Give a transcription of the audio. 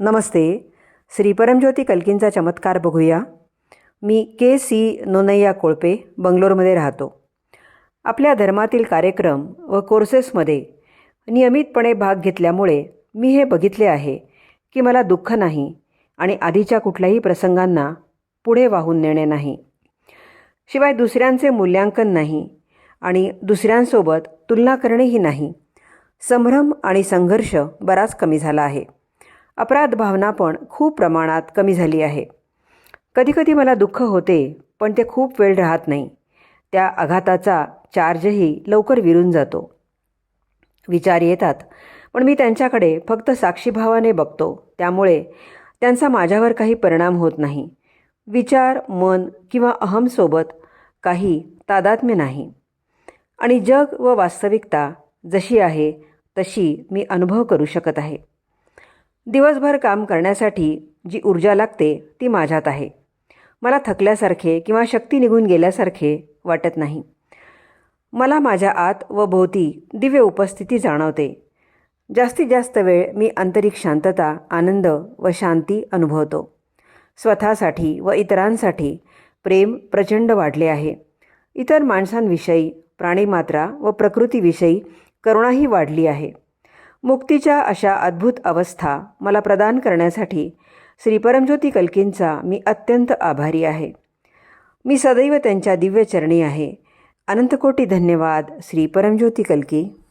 नमस्ते. श्री परमज्योती कल्कींचा चमत्कार बघूया. मी के सी नोनय्या कोळपे बंगलोरमध्ये राहतो. आपल्या धर्मातील कार्यक्रम व कोर्सेसमध्ये नियमितपणे भाग घेतल्यामुळे मी हे बघितले आहे की मला दुःख नाही आणि आधीच्या कुठल्याही प्रसंगांना पुढे वाहून नेणे नाही. शिवाय दुसऱ्यांचे मूल्यांकन नाही आणि दुसऱ्यांसोबत तुलना करणेही नाही. संभ्रम आणि संघर्ष बराच कमी झाला आहे. अपराध भावना पण खूप प्रमाणात कमी झाली आहे. कधीकधी मला दुःख होते पण ते खूप वेळ राहत नाही. त्या आघाताचा चार्जही लवकर विरून जातो. विचार येतात पण मी त्यांच्याकडे फक्त साक्षीभावाने बघतो. त्यामुळे त्यांचा माझ्यावर काही परिणाम होत नाही. विचार मन किंवा अहमसोबत काही तादात्म्य नाही. आणि जग व वास्तविकता जशी आहे तशी मी अनुभव करू शकत आहे. दिवसभर काम करण्यासाठी जी ऊर्जा लागते ती माझ्यात आहे. मला थकल्यासारखे किंवा शक्ती निघून गेल्यासारखे वाटत नाही. मला माझ्या आत व भोवती दिव्य उपस्थिती जाणवते. जास्तीत जास्त वेळ मी आंतरिक शांतता आनंद व शांती अनुभवतो. स्वतःसाठी व इतरांसाठी प्रेम प्रचंड वाढले आहे. इतर माणसांविषयी प्राणीमात्रा व प्रकृतीविषयी करुणाही वाढली आहे. मुक्तीच्या अशा अद्भुत अवस्था मला प्रदान करण्यासाठी श्री परमज्योती कल्कींचा मी अत्यंत आभारी आहे. मी सदैव त्यांच्या दिव्यचरणी आहे. अनंतकोटी धन्यवाद श्री परमज्योती कल्की.